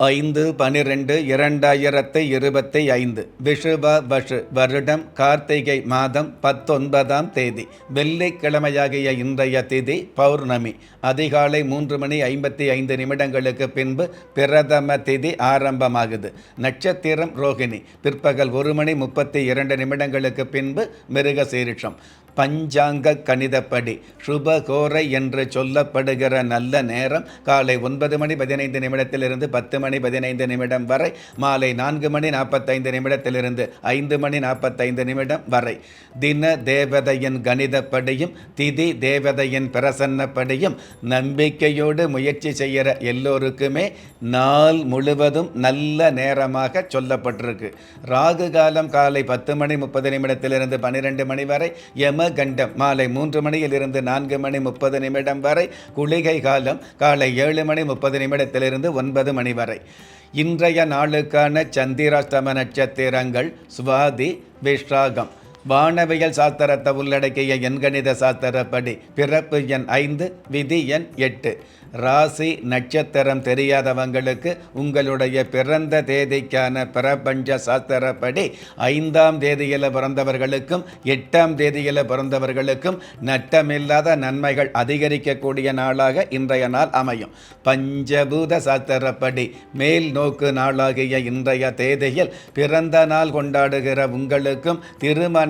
ஐந்து பனிரெண்டு இரண்டாயிரத்து இருபத்தி ஐந்து. விஷுப வஷு வருடம் கார்த்திகை மாதம் பத்தொன்பதாம் தேதி. வெள்ளிக்கிழமையாகிய இன்றைய திதி பௌர்ணமி. அதிகாலை மூன்று மணி ஐம்பத்தி ஐந்து நிமிடங்களுக்கு பின்பு பிரதம திதி ஆரம்பமாகுது. நட்சத்திரம் ரோகிணி. பிற்பகல் ஒரு மணி முப்பத்தி இரண்டு நிமிடங்களுக்கு பின்பு மிருக சீரிஷம் பஞ்சாங்க கணிதப்படி சுபகோரை என்று சொல்லப்படுகிற நல்ல நேரம் காலை ஒன்பது மணி பதினைந்து நிமிடத்திலிருந்து பத்து மணி பதினைந்து நிமிடம் வரை மாலை நான்கு மணி நாற்பத்தைந்து நிமிடத்திலிருந்து ஐந்து மணி நாற்பத்தைந்து நிமிடம் வரை. தின தேவதையின் கணிதப்படியும் திதி தேவதையின் பிரசன்னப்படியும் நம்பிக்கையோடு முயற்சி செய்கிற எல்லோருக்குமே நாள் முழுவதும் நல்ல நேரமாக சொல்லப்பட்டிருக்கு. ராகு காலம் காலை பத்து மணி முப்பது நிமிடத்திலிருந்து பன்னிரெண்டு மணி வரை எம கண்டம் மாலை மூன்று மணியிலிருந்து நான்கு மணி முப்பது நிமிடம் வரை குளிகை காலம் காலை ஏழு மணி முப்பது நிமிடத்திலிருந்து ஒன்பது மணி வரை. இன்றைய நாளுக்கான சந்திராஷ்டம நட்சத்திரங்கள் சுவாதி விஷாகம். வானவியல் சாஸ்திரத்தை உள்ளடக்கிய எண்கணித சாஸ்திரப்படி பிறப்பு எண் ஐந்து விதி எண் எட்டு. ராசி நட்சத்திரம் தெரியாதவங்களுக்கு உங்களுடைய பிறந்த தேதிக்கான பிரபஞ்ச சாஸ்திரப்படி ஐந்தாம் தேதியில் பிறந்தவர்களுக்கும் எட்டாம் தேதியில் பிறந்தவர்களுக்கும் நட்டமில்லாத நன்மைகள் அதிகரிக்கக்கூடிய நாளாக இன்றைய நாள் அமையும். பஞ்சபூத சாஸ்திரப்படி மேல் நோக்கு நாளாகிய இன்றைய தேதியில் பிறந்த நாள் கொண்டாடுகிற உங்களுக்கும் திருமண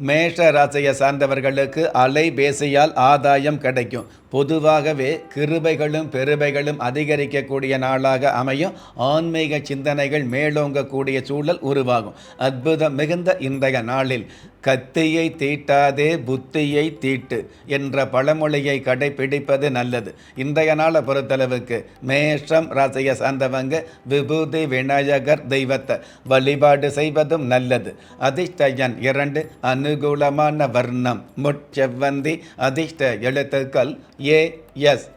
மேஷ ராசியை சார்ந்தவர்களுக்கு அலைபேசியால் ஆதாயம் கிடைக்கும். பொதுவாகவே கிருபைகளும் பெருமைகளும் அதிகரிக்கக்கூடிய நாளாக அமையும். ஆன்மீக சிந்தனைகள் மேலோங்கக்கூடிய சூழல் உருவாகும். அற்புதம் மிகுந்த இன்றைய நாளில். கத்தியை தீட்டாதே புத்தியை தீட்டு என்ற பழமொழியை கடைபிடிப்பது நல்லது. இன்றைய நாளை பொறுத்தளவுக்கு மேஷம் ராசியை சார்ந்தவங்க விபூதி விநாயகர் தெய்வத்தை வழிபாடு செய்வதும் நல்லது. அதிர்ஷ்டயன் இரண்டு அனுகூலமான வர்ணம். முட்செவ்வந்தி அதிர்ஷ்ட எழுத்துக்கள் ஏ எஸ்.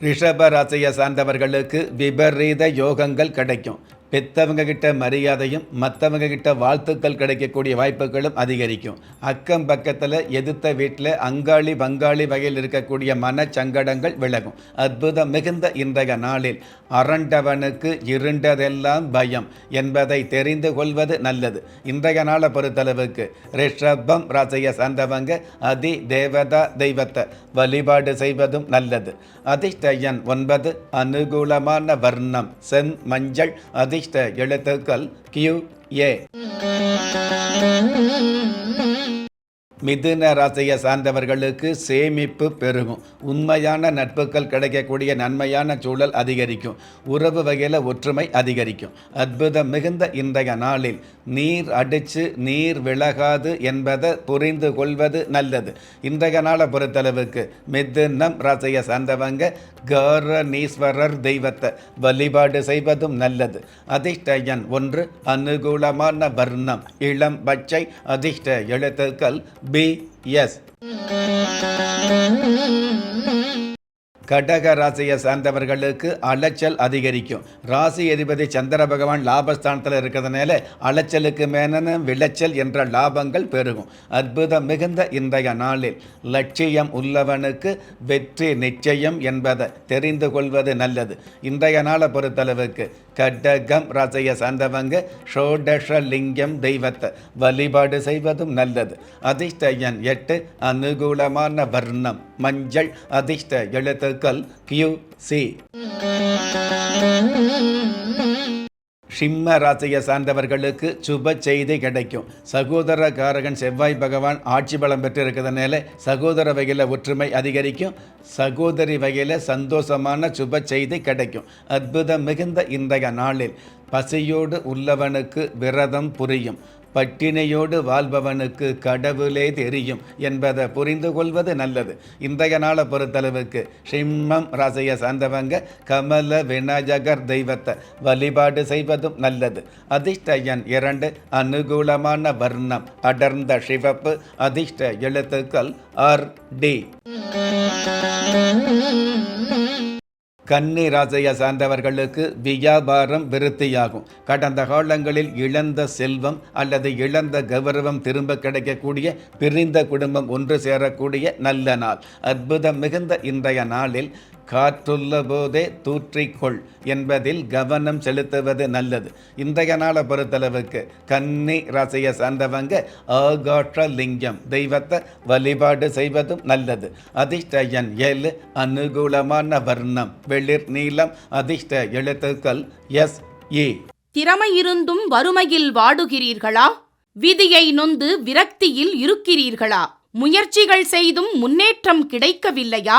ரிஷப ராசியை சார்ந்தவர்களுக்கு விபரீத யோகங்கள் கிடைக்கும். பெத்தவங்க கிட்ட மரியாதையும் மற்றவங்க கிட்ட வாழ்த்துக்கள் கிடைக்கக்கூடிய வாய்ப்புகளும் அதிகரிக்கும். அக்கம் பக்கத்தில் எதிர்த்த வீட்டில் அங்காளி பங்காளி வகையில் இருக்கக்கூடிய மனச்சங்கடங்கள் விலகும். அற்புதம் மிகுந்த இன்றைய நாளில் அரண்டவனுக்கு இருண்டதெல்லாம் பயம் என்பதை தெரிந்து கொள்வது நல்லது. இன்றைய நாளை பொறுத்தளவுக்கு ரிஷபம் ராசியை சார்ந்தவங்க அதி தேவதா தெய்வத்தை வழிபாடு செய்வதும் நல்லது. அதிர்ஷ்டயன் ஒன்பது அனுகூலமான வர்ணம் சென் மஞ்சள் அதிர்ஷ்ட எழுத்துக்கள் கியூ ஏ மிதுன ராசியை சார்ந்தவர்களுக்கு சேமிப்பு பெருகும். உண்மையான நட்புகள் கிடைக்கக்கூடிய நன்மையான சூழல் அதிகரிக்கும். உறவு வகையில் ஒற்றுமை அதிகரிக்கும். அற்புதம் மிகுந்த இன்றைய நாளில் நீர் அடித்து நீர் விலகாது என்பதை புரிந்து கொள்வது நல்லது. இன்றைய நாளை பொறுத்தளவுக்கு மிதுனம் ரசைய சார்ந்தவங்க கரணீஸ்வரர் தெய்வத்தை வழிபாடு செய்வதும் நல்லது. அதிர்ஷ்டயன் ஒன்று அனுகூலமான வர்ணம் இளம் பச்சை அதிர்ஷ்ட எழுத்துக்கள் பி எஸ் கடக ராசியை சார்ந்தவர்களுக்கு அலைச்சல் அதிகரிக்கும். ராசி அதிபதி சந்திர பகவான் லாபஸ்தானத்தில் இருக்கிறதுனால அலைச்சலுக்கு மேலான விளைச்சல் என்ற லாபங்கள் பெருகும். அற்புதம் மிகுந்த இன்றைய நாளில் லட்சியம் உள்ளவனுக்கு வெற்றி நிச்சயம் என்பதை தெரிந்து கொள்வது நல்லது. இன்றைய நாளை பொறுத்தளவுக்கு கடகம் ராசியை சார்ந்தவங்க ஷோடஷ லிங்கம் தெய்வத்தை வழிபாடு செய்வதும் நல்லது. அதிர்ஷ்ட எண் எட்டு அனுகூலமான வர்ணம் மஞ்சள் அதிர்ஷ்ட எழுத்து எழுத்துக்கள் கியூ சி சிம்ம ராசியை சார்ந்தவர்களுக்கு சுப செய்தி கிடைக்கும். சகோதர காரகன் செவ்வாய் பகவான் ஆட்சி பலம் பெற்றிருக்கிறதுனால சகோதர வகையில் ஒற்றுமை அதிகரிக்கும். சகோதரி வகையில் சந்தோஷமான சுப செய்தி கிடைக்கும். அற்புதம் மிகுந்த இன்றைய நாளில் பசியோடு உள்ளவனுக்கு விரதம் புரியும். பட்டினியோடு வாழ்பவனுக்கு கடவுளே தெரியும் என்பதை புரிந்து கொள்வது நல்லது. இன்றைய நாளை பொறுத்தளவுக்கு சிம்மம் ராசியை சார்ந்தவங்க கமல விநாயகர் தெய்வத்தை வழிபாடு செய்வதும் நல்லது. அதிர்ஷ்ட எண் இரண்டு அனுகூலமான வர்ணம் அடர்ந்த சிவப்பு அதிர்ஷ்ட எழுத்துக்கள் ஆர் டி. கன்னி ராசியை சார்ந்தவர்களுக்கு வியாபாரம் விருத்தியாகும். கடந்த காலங்களில் இழந்த செல்வம் அல்லது இழந்த கௌரவம் திரும்ப கிடைக்கக்கூடிய பிரிந்த குடும்பம் ஒன்று சேரக்கூடிய நல்ல நாள். அற்புதம் மிகுந்த இன்றைய நாளில் காற்றுள்ள போதே தூற்றிக்கொள் என்பதில் கவனம் செலுத்துவது நல்லது. இன்றைய நாளை பொறுத்தளவுக்கு கன்னி ராசியை சார்ந்தவங்க ஆகாற்ற லிங்கம் தெய்வத்தை வழிபாடு செய்வதும் நல்லது. அதிர்ஷ்ட எண் ஏழு அனுகூலமான வர்ணம் வெளிர் நீளம் அதிர்ஷ்ட எழுத்துக்கள் எஸ் ஏ. திறமை இருந்தும் வறுமையில் வாடுகிறீர்களா? விதியை நொந்து விரக்தியில் இருக்கிறீர்களா? முயற்சிகள் செய்தும் முன்னேற்றம் கிடைக்கவில்லையா?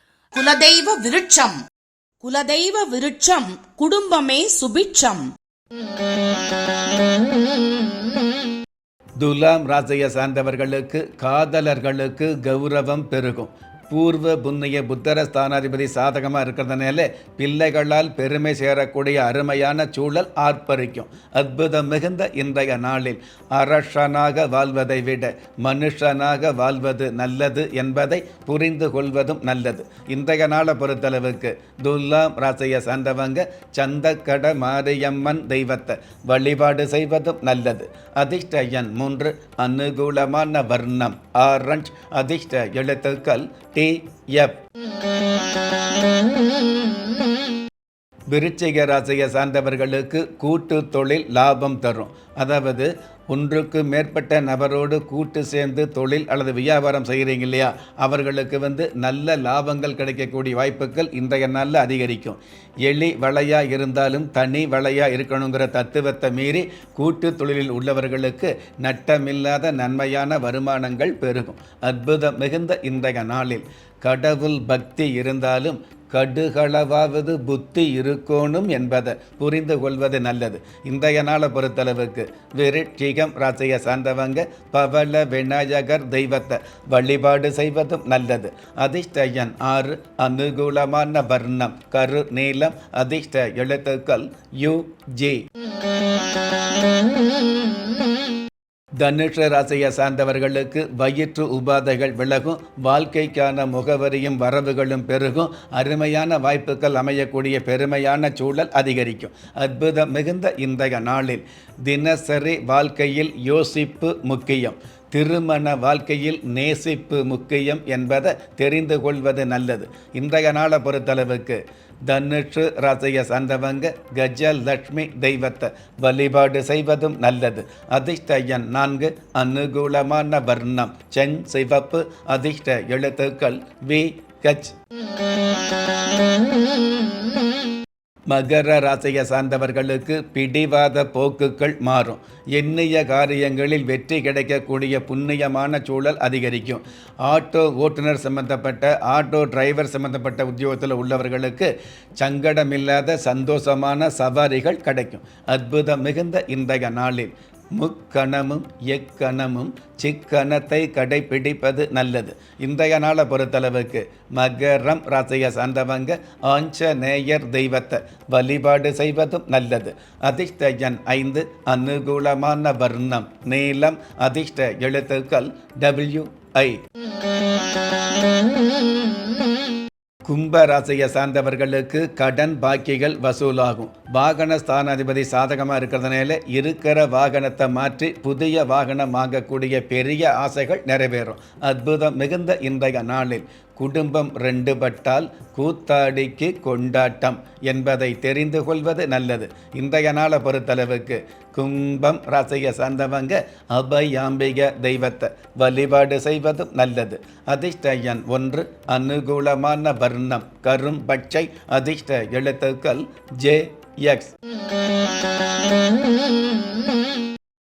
குலதெய்வ விருட்சம். குலதெய்வ விருட்சம் குடும்பமே சுபிட்சம். துலாம் ராஜைய சார்ந்தவர்களுக்கு காதலர்களுக்கு கௌரவம் பெருகும். பூர்வ புண்ணிய புத்தர ஸ்தானாதிபதி சாதகமாக இருக்கிறதுனால பிள்ளைகளால் பெருமை சேரக்கூடிய அருமையான சூழல் ஆர்ப்பரிக்கும். அற்புதம் மிகுந்த இன்றைய நாளில் அரசனாக வாழ்வதை விட மனுஷனாக வாழ்வது நல்லது என்பதை புரிந்து கொள்வதும் நல்லது. இன்றைய நாளை பொறுத்தளவுக்கு துல்லாம் ராசியை சார்ந்தவங்க சந்தக்கட மாரியம்மன் தெய்வத்தை வழிபாடு செய்வதும் நல்லது. அதிர்ஷ்ட எண் மூன்று அனுகூலமான வர்ணம். ஆரஞ்ச் அதிர்ஷ்ட எழுத்துக்கள் டி எஃப் விருச்சிக ராசியை சார்ந்தவர்களுக்கு கூட்டு தொழில் லாபம் தரும். அதாவது ஒன்றுக்கு மேற்பட்ட நபரோடு கூட்டு சேர்ந்து தொழில் அல்லது வியாபாரம் செய்கிறீங்க இல்லையா? அவர்களுக்கு வந்து நல்ல லாபங்கள் கிடைக்கக்கூடிய வாய்ப்புகள் இன்றைய நாளில் அதிகரிக்கும். எளி வளையாக இருந்தாலும் தனி வளையாக இருக்கணுங்கிற தத்துவத்தை மீறி கூட்டு தொழிலில் உள்ளவர்களுக்கு நட்டமில்லாத நன்மையான வருமானங்கள் பெருகும். அற்புதம் மிகுந்த இன்றைய நாளில். கடவுள் பக்தி இருந்தாலும் கடுகளவாவது புத்தி இருக்கணும் என்பதை புரிந்து கொள்வது நல்லது. இன்றைய நாளை பொறுத்தளவுக்கு விருட்சிகம் ராசியை சார்ந்தவங்க பவள விநாயகர் தெய்வத்தை வழிபாடு செய்வதும் நல்லது. அதிர்ஷ்டயன் ஆறு அனுகூலமான வர்ணம் கரு நீளம் அதிர்ஷ்ட எழுத்துக்கள் யு ஜி. தனுஷ ராசியை சார்ந்தவர்களுக்கு வயிற்று உபாதைகள் விலகும் வாழ்க்கைக்கான முகவரியும் வரவுகளும் பெருகும் அருமையான வாய்ப்புகள் அமையக்கூடிய பெருமையான சூழல் அதிகரிக்கும். அற்புதம் மிகுந்த இன்றைய நாளில் தினசரி வாழ்க்கையில் யோசிப்பு முக்கியம். திருமண வாழ்க்கையில் நேசிப்பு முக்கியம் என்பதை தெரிந்து கொள்வது நல்லது. இன்றைய நாளை பொறுத்தளவுக்கு தனுஷு ராசியை சார்ந்தவங்க கஜலட்சுமி தெய்வத்தை வழிபாடு செய்வதும் நல்லது. அதிர்ஷ்டயன் நான்கு அனுகூலமான வர்ணம். சென் சிவப்பு. அதிர்ஷ்ட எழுத்துக்கள் வி கச். மகர ராசியை சார்ந்தவர்களுக்கு பிடிவாத போக்குகள் மாறும். எண்ணிய காரியங்களில் வெற்றி கிடைக்கக்கூடிய புண்ணியமான சூழல் அதிகரிக்கும். ஆட்டோ ஓட்டுநர் சம்பந்தப்பட்ட ஆட்டோ டிரைவர் சம்பந்தப்பட்ட உத்தியோகத்தில் உள்ளவர்களுக்கு சங்கடமில்லாத சந்தோஷமான சவாரிகள் கிடைக்கும். அற்புதம் மிகுந்த இன்றைய நாளில். முக்கணமும் எக்கணமும் சிக்கணத்தை கடைபிடிப்பது நல்லது. இன்றைய நாளை பொறுத்தளவுக்கு மகரம் ராசியை சார்ந்தவங்க ஆஞ்சநேயர் தெய்வத்தை வழிபாடு செய்வதும் நல்லது. அதிர்ஷ்ட எண் ஐந்து அனுகூலமான வர்ணம் நீளம் அதிர்ஷ்ட எழுத்துக்கள் டபிள்யூ ஐ கும்ப ராசியை சார்ந்தவர்களுக்கு கடன் பாக்கிகள் வசூலாகும். வாகன ஸ்தானாதிபதி சாதகமாக இருக்கிறதுனால இருக்கிற வாகனத்தை மாற்றி புதிய வாகனம் வாங்கக்கூடிய பெரிய ஆசைகள் நிறைவேறும். அற்புதம் மிகுந்த இன்றைய நாளில். குடும்பம் ரெண்டு பட்டால் கூத்தாடிக்கு கொண்டாட்டம் என்பதை தெரிந்து கொள்வது நல்லது. இன்றைய நாளை பொறுத்தளவுக்கு கும்பம் ராசியை சார்ந்தவங்க அபயாம்பிக தெய்வத்தை வழிபாடு செய்வதும் நல்லது. அதிர்ஷ்டயன் ஒன்று அனுகூலமான வர்ணம் கரும் பச்சை அதிர்ஷ்ட எழுத்துக்கள் ஜே எக்ஸ்.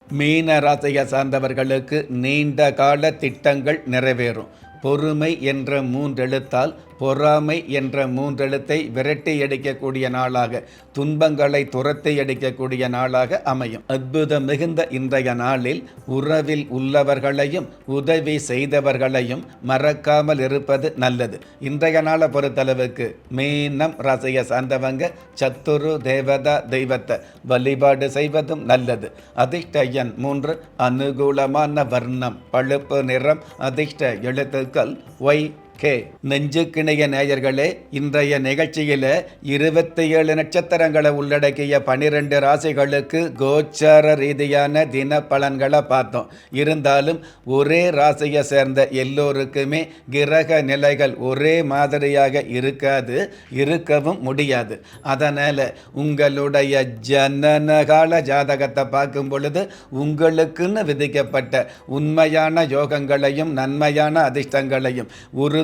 மீன ராசியை சார்ந்தவர்களுக்கு நீண்ட கால திட்டங்கள் நிறைவேறும். பொறுமை என்ற மூன்றெழுத்தால் பொறாமை என்ற மூன்றெழுத்தை விரட்டி அடிக்கக்கூடிய நாளாக துன்பங்களை துரத்தி அடிக்கக்கூடிய நாளாக அமையும். அற்புதம் மிகுந்த இன்றைய நாளில் உறவில் உள்ளவர்களையும் உதவி செய்தவர்களையும் மறக்காமல் இருப்பது நல்லது. இன்றைய நாளை பொறுத்தளவுக்கு மீனம் ரசைய சார்ந்தவங்க சத்துரு தேவதா தெய்வத்தை வழிபாடு செய்வதும் நல்லது. அதிர்ஷ்ட எண் மூன்று அனுகூலமான வர்ணம் பழுப்பு நிறம் அதிர்ஷ்ட எழுத்துக்கள் ஒய் கே. நெஞ்சுக்கிணைய நேயர்களே இன்றைய நிகழ்ச்சியில் இருபத்தி ஏழு நட்சத்திரங்களை உள்ளடக்கிய பனிரெண்டு ராசிகளுக்கு கோச்சார ரீதியான தின பலன்களை பார்த்தோம். இருந்தாலும் ஒரே ராசியை சேர்ந்த எல்லோருக்குமே கிரக நிலைகள் ஒரே மாதிரியாக இருக்காது இருக்கவும் முடியாது. அதனால் உங்களுடைய ஜனனகால ஜாதகத்தை பார்க்கும் பொழுது உங்களுக்குன்னு விதிக்கப்பட்ட உண்மையான யோகங்களையும் நன்மையான அதிர்ஷ்டங்களையும் ஒரு